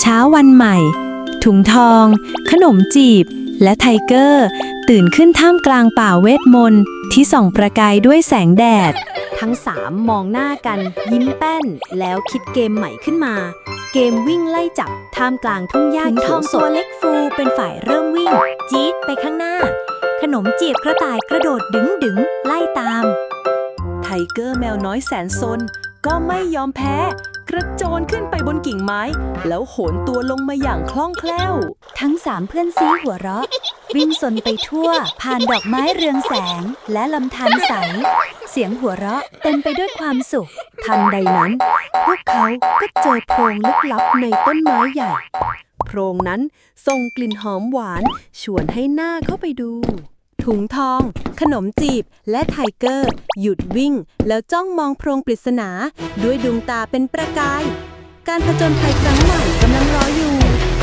เช้าวันใหม่ ถุงทอง ขนมจีบ และไทเกอร์ ตื่นขึ้นท่ามกลางป่าเวทมนต์ที่ส่องประกายด้วยแสงแดด ทั้งสามมองหน้ากัน ยิ้มแป้น แล้วคิดเกมใหม่ขึ้นมา เกมวิ่งไล่จับท่ามกลางทุ่งหญ้าถุงทเขีอยวงสตัวดเล็กฟูเป็นฝ่ายเริ่มวิ่ง จี๊ดไปข้างหน้า ขนมจีบกระต่ายกระโดดดึงดึงๆไล่ตาม ไทเกอร์แมวน้อยแสนซนก็ไม่ยอมแพ้ กระโจนขึ้นไปบนกิ่งไม้ แล้วโหนตัวลงมาอย่างคล่องแคล่ว ทั้งสามเพื่อนซีหัวเราะ วิ่งสนไปทั่ว ผ่านดอกไม้เรืองแสง และลำธารใส เสียงหัวเราะเต็มไปด้วยความสุข ทันใดนั้น พวกเขาก็เจอโพรงลึกลับในต้นไม้ใหญ่ โพรงนั้นส่งกลิ่นหอมหวาน ชวนให้หน้าเข้าไปดู ถุงทอง ขนมจีบ และไทเกอร์ หยุดวิ่ง แล้วจ้องมองโพรงปริศนา ด้วยดวงตาเป็นประกาย การผจญภัยครั้งใหม่